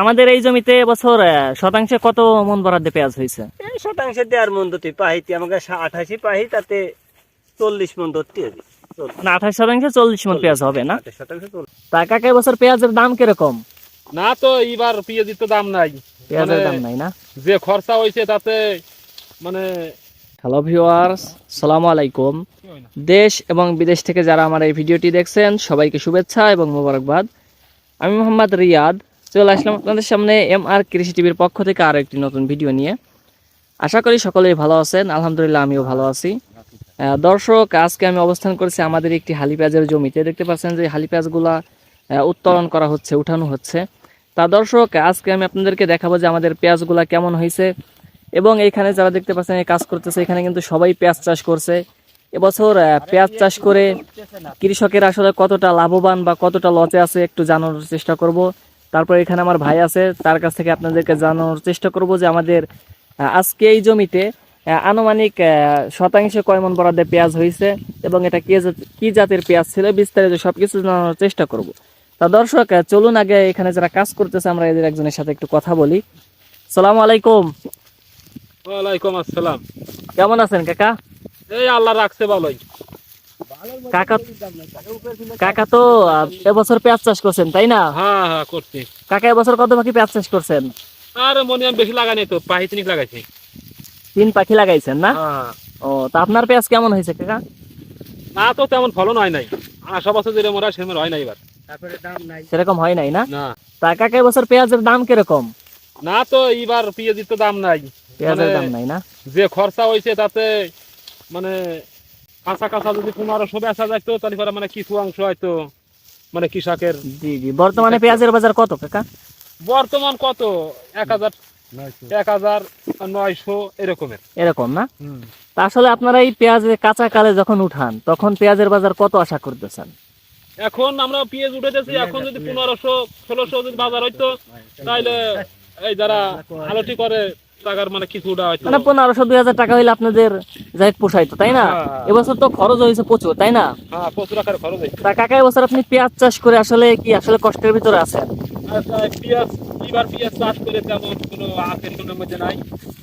আমাদের এই জমিতে এবছর শতাংশে কত মন বরাদ্দে পেঁয়াজ হয়েছে? এই শতাংশে দেড় মন ধরতে পাহিতি আমাকে আঠাশি পাহি তাতে চল্লিশ মন ধরতে হবে। মানে আঠাশ শতাংশে চল্লিশ মন পেঁয়াজ হবে না? শতাংশ চল্লিশ। তা কাকা এবছর পেঁয়াজের দাম কীরকম? না তো পেঁয়াজির তো দাম নাই। পেঁয়াজের মানে দাম নাই না? যে খরচা হয়েছে তাতে মানে হ্যালো ভিউয়ার্স সালামু আলাইকুম। দেশ এবং বিদেশ থেকে যারা আমার এই ভিডিওটি দেখছেন সবাইকে শুভেচ্ছা এবং মোবারকবাদ। আমি মোহাম্মদ রিয়াদ চলে আসলাম আপনাদের সামনে এম আর কৃষি টিভির পক্ষ থেকে আরও একটি নতুন ভিডিও নিয়ে। আশা করি সকলেই ভালো আছেন। আলহামদুলিল্লাহ, আমিও ভালো আছি। দর্শক, আজকে আমি অবস্থান করেছি আমাদের একটি হালি পেঁয়াজের জমিতে। দেখতে পাচ্ছেন যে হালি পেঁয়াজগুলা উত্তোলন করা হচ্ছে, উঠানো হচ্ছে। তা দর্শক, আজকে আমি আপনাদেরকে দেখাবো যে আমাদের পেঁয়াজগুলা কেমন হয়েছে। এবং এখানে যারা দেখতে পাচ্ছেন কাজ করতেছে, এখানে কিন্তু সবাই পেঁয়াজ চাষ করছে। এবছর পেঁয়াজ চাষ করে কৃষকের আসলে কতটা লাভবান বা কতটা লসে আছে একটু জানানোর চেষ্টা করব। তারপর এখানে আমার ভাই আছে তার কাছ থেকে আপনাদেরকে জানানোর চেষ্টা করব যে আমাদের আজকে এই জমিতে আনুমানিক শতাংশে কয় মন বরাদ্দে পেঁয়াজ হয়েছে এবং এটা কি কি জাতের পেঁয়াজ ছিল বিস্তারিত সবকিছু জানানোর চেষ্টা করব। তা দর্শক চলুন আগে এখানে যারা কাজ করতেছে আমরা এদের একজনের সাথে একটু কথা বলি। সালাম আলাইকুম। ওয়ালাইকুম আসসালাম। কেমন আছেন কাকা? এই আল্লাহ রাখছে ভালোই। কাকা কাকা তো এবছর পেঁয়াজ চাষ করছেন তাই না? হ্যাঁ হ্যাঁ করছি। কাকা এবছর কত পাখি পেঁয়াজ চাষ করছেন? আর মনে বেশি তো লাগাইছি। তিন পাখি লাগাইছেন না? হ্যাঁ। ও তা আপনার পেঁয়াজ কেমন হয়েছে কাকা? না তো তেমন ফলন হয় নাই। আশা বছর সেরকম হয় নাই এবার। তারপরে দাম নাই। সেরকম হয় নাই না? তা কাকা এবছর পেঁয়াজের দাম কীরকম? না তো এইবার পেঁয়াজির তো দাম নাই। পেঁয়াজের মানে- দাম নাই না? যে খরচা হয়েছে তাতে মানে কাঁচা কাঁচা যদি পনেরোশো বেচা যাইতো তাহলে পরে মানে কিছু অংশ হয়তো মানে কৃষকের জি জি। বর্তমানে পেঁয়াজের বাজার কত কাকা? বর্তমান কত? এক হাজার এক হাজার নয়শো এরকমের। এরকম না? তা আসলে আপনারা এই পেঁয়াজের কাঁচা কালে যখন উঠান তখন পেঁয়াজের বাজার কত আশা করতেছেন? এখন আমরা পেঁয়াজ উঠেতেছি এখন যদি পনেরোশো ষোলোশো যদি বাজার হইতো তাহলে এই যারা আলোটি করে টাকার মানে কিছু মানে পনেরোশো দুই হাজার টাকা হইলে আপনাদের যাই পোষাইতো তাই না? হ্যাঁ। এবছর তো খরচ হয়েছে প্রচুর তাই না? হ্যাঁ প্রচুর আকারে খরচ হয়েছে। তা কাকা এবছর আপনি পেঁয়াজ চাষ করে আসলে কি আসলে কষ্টের ভিতরে আছেন? আর পেঁয়াজ এবার পেঁয়াজ চাষ করে তেমন কোনো আখের মধ্যে নাই।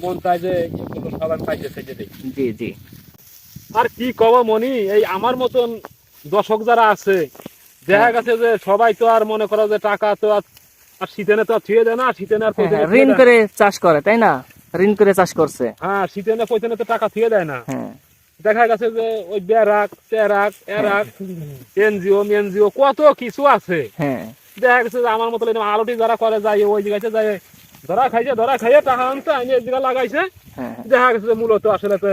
মন চাই যে কোনো সবাই সেজে জি জি। আর কি কব মনি এই আমার মতন দর্শক যারা আছে দেখা হ্যাঁ। গেছে যে সবাই তো আর মনে করো যে টাকা তো আর আর শীতেনে তো ছুঁয়ে না শীতেনে আর হ্যাঁ, ঋণ করে চাষ করে তাই না? ঋণ করে চাষ করছে। হ্যাঁ শীতেনে তো টাকা ছুঁয়ে দেয় না। হ্যাঁ। দেখা গেছে যে ওই ব্যারাক টেরাক এরাক এনজিও এনজিও কত কিছু আছে। হ্যাঁ। দেখা গেছে যে আমার মতো আলোটি যারা করে যায় ওই জায়গাতে যায় ধরা খাইছে ধরা খাইয়ে টাকা আনছে আইনে এই জায়গা লাগাইছে। দেখা গেছে যে মূলত আসলে তো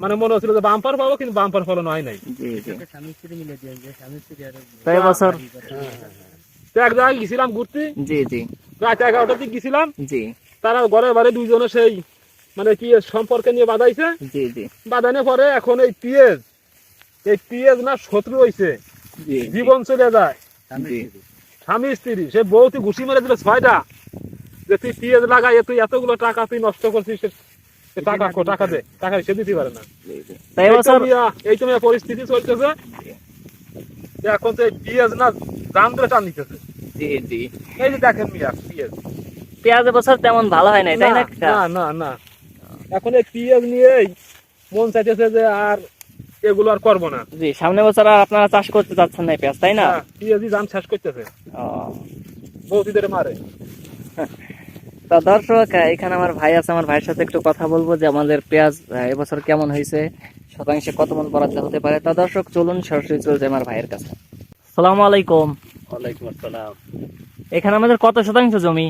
মানে মনে হচ্ছিল যে বাম্পার পাবো কিন্তু বাম্পার ফলন হয় নাই। জি তো এক জায়গায় গেছিলাম ঘুরতে। জি জি। রাত এগারোটার দিকে গেছিলাম। জি। তারা ঘরে বাড়ি দুইজনে সেই মানে কি সম্পর্কে নিয়ে বাঁধাইছে। জি জি। বাঁধানোর পরে এখন এই পিএস এই পিএস না শত্রু হইছে। জীবন চলে যায়। স্বামী স্ত্রী। সে বউ তুই ঘুষি মেরে দিল ছয়টা। যে তুই পিএস লাগাই তুই এতগুলো টাকা তুই নষ্ট করছিস টাকা কো টাকা দে। টাকা সে দিতে পারে না। এই তো পরিস্থিতি চলতেছে। এখন তো পিএস না দাম ধরে টান নিতেছে জি জি। এই যে দেখেন মিয়া পিএস পেঁয়াজ এবছর তেমন ভালো হয় নাই তাই না? না না না এখন এই পিএস নিয়েই মন চাইতেছে যে আর এগুলো আর করব না। জি সামনে বছর আর আপনারা চাষ করতে চাচ্ছেন না পেঁয়াজ তাই না? দাম শেষ করতেছে। ও, বৌদিদের মারে। তা দর্শক এখানে আমার ভাই আছে আমার ভাইয়ের সাথে একটু কথা বলব যে আমাদের পেঁয়াজ এবছর কেমন হয়েছে শতাংশে কত মন বরাদ্দ হতে পারে। তা দর্শক চলুন সরাসরি চলছে আমার ভাইয়ের কাছে। সালামু আলাইকুম। ওয়ালাইকুম আসসালাম। এখানে আমাদের কত শতাংশ জমি?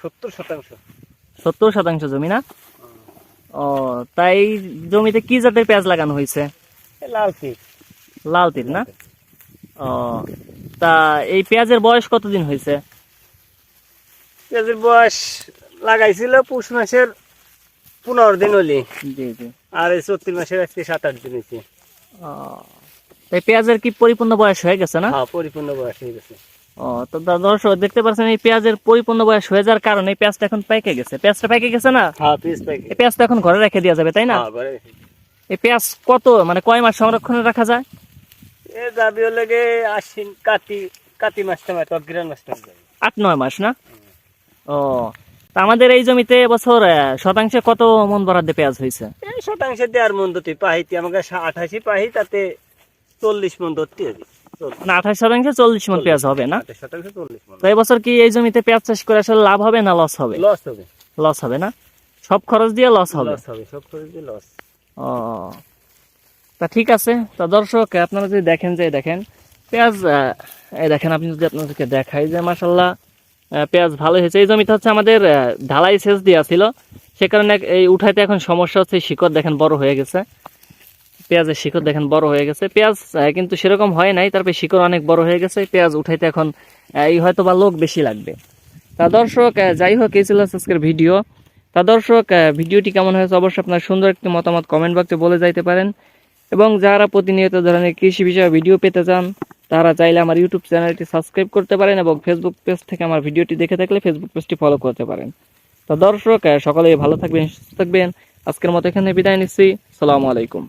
সত্তর শতাংশ। সত্তর শতাংশ জমি না? ও তাই জমিতে কি জাতের পেঁয়াজ লাগানো হয়েছে? লাল পিক লাল তিল না? ও তা এই পেঁয়াজের বয়স কতদিন হয়েছে? পেঁয়াজের বয়স লাগাইছিল পুষ মাসের পনেরো দিন হলি। জি জি। আর এই চত্রিশ মাসের আজকে সাত আট দিন হয়েছে। ও তাই পেঁয়াজের কি পরিপূর্ণ বয়স হয়ে গেছে না? হ্যাঁ পরিপূর্ণ বয়স হয়ে গেছে। ও তো দর্শক দেখতে পাচ্ছেন এই পেঁয়াজের পরিপূর্ণ বয়স হয়ে যাওয়ার কারণে পেঁয়াজটা এখন পাইকে গেছে। পেঁয়াজটা পাইকে গেছে না? হ্যাঁ এই পেঁয়াজটা এখন ঘরে রেখে দেওয়া যাবে তাই না? হ্যাঁ এই পেঁয়াজ কত মানে কয় মাস সংরক্ষণে রাখা যায়? এ দাবি হলে গে আশ্বিন কাতি কাতি মাস অগ্রান মাসটা যাবে। আট নয় মাস না? ও তা আমাদের এই জমিতে এবছর শতাংশে কত মন বরাদ্দে পেঁয়াজ হয়েছে? এই শতাংশে দেড় মন ধরতে পাহিতি আমাকে আঠাশি পাহি তাতে চল্লিশ মন ধরতে হবে মানে আঠাশ শতাংশে চল্লিশ মন পেঁয়াজ হবে না? তো এবছর কি এই জমিতে পেঁয়াজ চাষ করে আসলে লাভ হবে না লস হবে? লস হবে। লস হবে না? সব খরচ দিয়ে লস হবে? লস হবে সব করে দিয়ে লস ও তা ঠিক আছে। তা দর্শক আপনারা যদি দেখেন যে দেখেন পেঁয়াজ এই দেখেন আপনি যদি আপনাদেরকে দেখাই যে মাসাল্লাহ পেঁয়াজ ভালো হয়েছে। এই জমিতে হচ্ছে আমাদের ঢালাই সেচ দেওয়া ছিল। সে কারণে এই উঠাইতে এখন সমস্যা হচ্ছে শিকড় দেখেন বড় হয়ে গেছে। পেঁয়াজের শিকড় দেখেন বড় হয়ে গেছে। পেঁয়াজ কিন্তু সেরকম হয় নাই তারপরে শিকড় অনেক বড় হয়ে গেছে। পেঁয়াজ উঠাইতে এখন এই হয়তো বা লোক বেশি লাগবে। তা দর্শক যাই হোক, এই ছিল আজকের ভিডিও। তা দর্শক ভিডিওটি কেমন হয়েছে অবশ্যই আপনার সুন্দর একটি মতামত কমেন্ট বক্সে বলে যাইতে পারেন। এবং যারা প্রতিনিয়ত ধরনের কৃষি বিষয়ে ভিডিও পেতে চান, তারা চাইলে আমার ইউটিউব চ্যানেলটি সাবস্ক্রাইব করতে পারেন এবং ফেসবুক পেজ থেকে আমার ভিডিওটি দেখে থাকলে ফেসবুক পেজটি ফলো করতে পারেন। তো দর্শক সকলেই ভালো থাকবেন, সুস্থ থাকবেন। আজকের মতো এখানে বিদায় নিচ্ছি। সালামু আলাইকুম।